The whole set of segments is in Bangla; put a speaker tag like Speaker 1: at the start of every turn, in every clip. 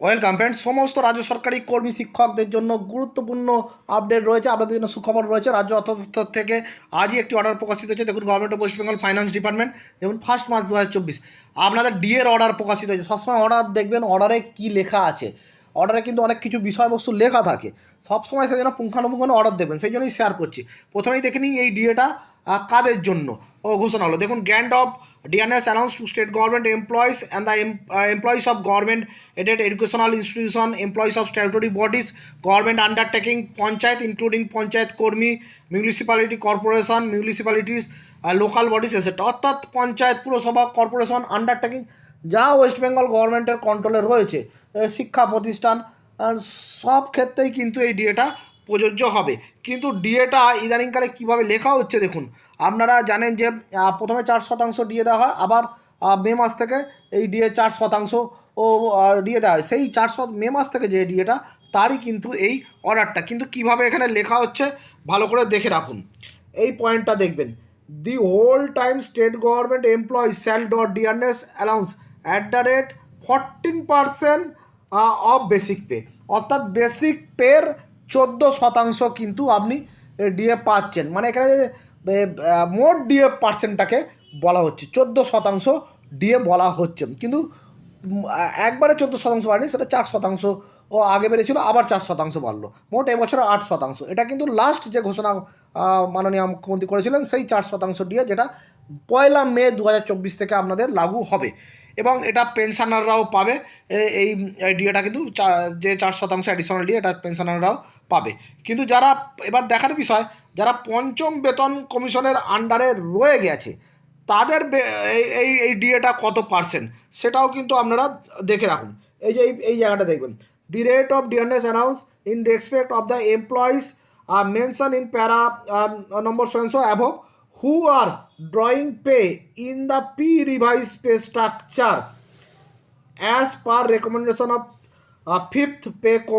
Speaker 1: ওয়েলকাম ফ্রেন্ড সমস্ত রাজ্য সরকারি কর্মী শিক্ষকদের জন্য গুরুত্বপূর্ণ আপডেট রয়েছে। আপনাদের জন্য সুখবর রয়েছে। রাজ্য অর্থ থেকে আজই একটি অর্ডার প্রকাশিত হয়েছে। দেখুন government of West Bengal finance department দেখুন ফার্স্ট মার্চ দু হাজার চব্বিশ। আপনাদের ডিএর অর্ডার প্রকাশিত হয়েছে। সবসময় অর্ডার দেখবেন অর্ডারে কী লেখা আছে। অর্ডারে কিন্তু অনেক কিছু বিষয়বস্তু লেখা থাকে। সবসময় সেই জন্য পুঙ্খানুপুঙ্খানু অর্ডার দেবেন। সেই জন্যই শেয়ার করছি। প্রথমেই দেখে নিই এই ডিএটা কাদের জন্য? ও ঘোষণা হলো। দেখুন grant of DNS announced to state government employees and the employees of government aided educational institution employees of statutory bodies government undertaking panchayat including panchayat কর্মী municipality corporation municipalities local bodies asset অর্থাৎ পঞ্চায়েত পুরসভা কর্পোরেশন আন্ডারটেকিং যা ওয়েস্ট বেঙ্গল গভর্নমেন্টের কন্ট্রোলে রয়েছে। শিক্ষা প্রতিষ্ঠান সব ক্ষেত্রেই কিন্তু এই ডিএটা প্রযোজ্য হবে। কিন্তু ডিএটা ইদানিংকালে কীভাবে লেখা হচ্ছে দেখুন। আপনারা জানেন যে প্রথমে চার শতাংশ ডিএ দেওয়া হয়, আবার মে মাস থেকে এই ডিএ চার শতাংশ ও ডিএ দেওয়া হয়। সেই চার মে মাস থেকে যে ডিএটা তারই কিন্তু এই অর্ডারটা কিন্তু কীভাবে এখানে লেখা হচ্ছে, ভালো করে দেখে রাখুন। এই পয়েন্টটা দেখবেন। The whole time state government employees shall dot DRS allowance at the rate fourteen percent of basic pay অর্থাৎ বেসিক পের চোদ্দ শতাংশ কিন্তু আপনি ডিএ পাচ্ছেন। মানে এখানে মোট ডিএ পার্সেন্টটাকে বলা হচ্ছে। চোদ্দ শতাংশ ডিএ বলা হচ্ছে। কিন্তু একবারে চোদ্দ শতাংশ বাড়েনি, সেটা চার শতাংশ ও আগে বেড়েছিল, আবার চার শতাংশ বাড়লো। মোট এবছরে আট শতাংশ। এটা কিন্তু লাস্ট যে ঘোষণা মাননীয় মুখ্যমন্ত্রী করেছিলেন, সেই চার শতাংশ ডিএ যেটা পয়লা মে দু হাজার চব্বিশ থেকে আপনাদের লাগু হবে। এবং এটা পেনশনাররাও পাবে। এই ডিএটা কিন্তু যে চার শতাংশ অ্যাডিশনাল ডিএ এটা পেনশনাররাও পাবে। কিন্তু যারা, এবার দেখার বিষয়, যারা পঞ্চম বেতন কমিশনের আন্ডারে রয়ে গেছে, তাদের এই- এই ডিএটা কত পার্সেন্ট সেটাও কিন্তু আপনারা দেখে রাখুন। এই যে, এই- জায়গাটা দেখবেন। The rate of DNS announce in respect of the employees mention in para number সোয়েন্সো above who are drawing pay in the P revise pay structure as per recommendation of fifth pay pay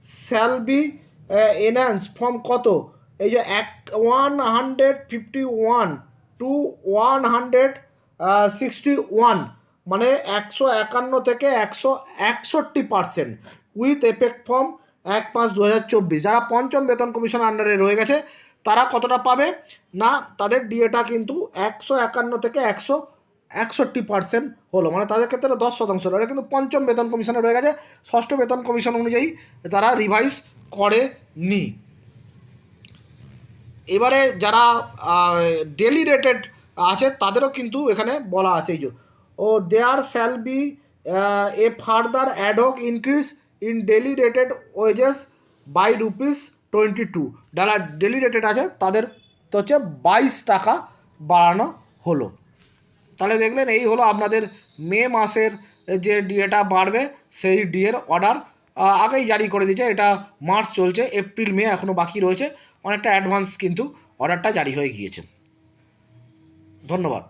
Speaker 1: commission shall be uh, কত? এই যে এক one hundred fifty one to one hundred sixty one মানে একশো একান্ন থেকে একশো একষট্টি পার্সেন্ট উইথ এফেক্ট ফর্ম এক পাঁচ দু হাজার চব্বিশ। যারা পঞ্চম বেতন কমিশন আন্ডারে রয়ে গেছে তারা কতটা পাবে? না তাদের ডিএটা কিন্তু একশো একান্ন থেকে একশো একষট্টি পার্সেন্ট হলো। মানে তাদের ক্ষেত্রে দশ শতাংশ এটা কিন্তু পঞ্চম বেতন কমিশনে রয়ে গেছে। ষষ্ঠ বেতন কমিশন অনুযায়ী তারা রিভাইজ করে নি এবারে যারা ডেলি রেটেড আছে, তাদেরও কিন্তু এখানে বলা আছে এই যে। ও there shall be a further ad hoc increase in daily rated wages by rupees twenty two যারা ডেলি রেটেড আছে, তাদের তো হচ্ছে বাইশ টাকা বাড়ানো হলো। তাহলে দেখলেন এই হলো আপনাদের মে মাসের যে ডিএটা বাড়বে, সেই ডিএর অর্ডার আগেই জারি করে দিয়েছে, এটা মার্চ চলছে এপ্রিল মে এখনও বাকি রয়েছে, অনেকটা অ্যাডভান্স কিন্তু অর্ডারটা জারি হয়ে গিয়েছে। ধন্যবাদ।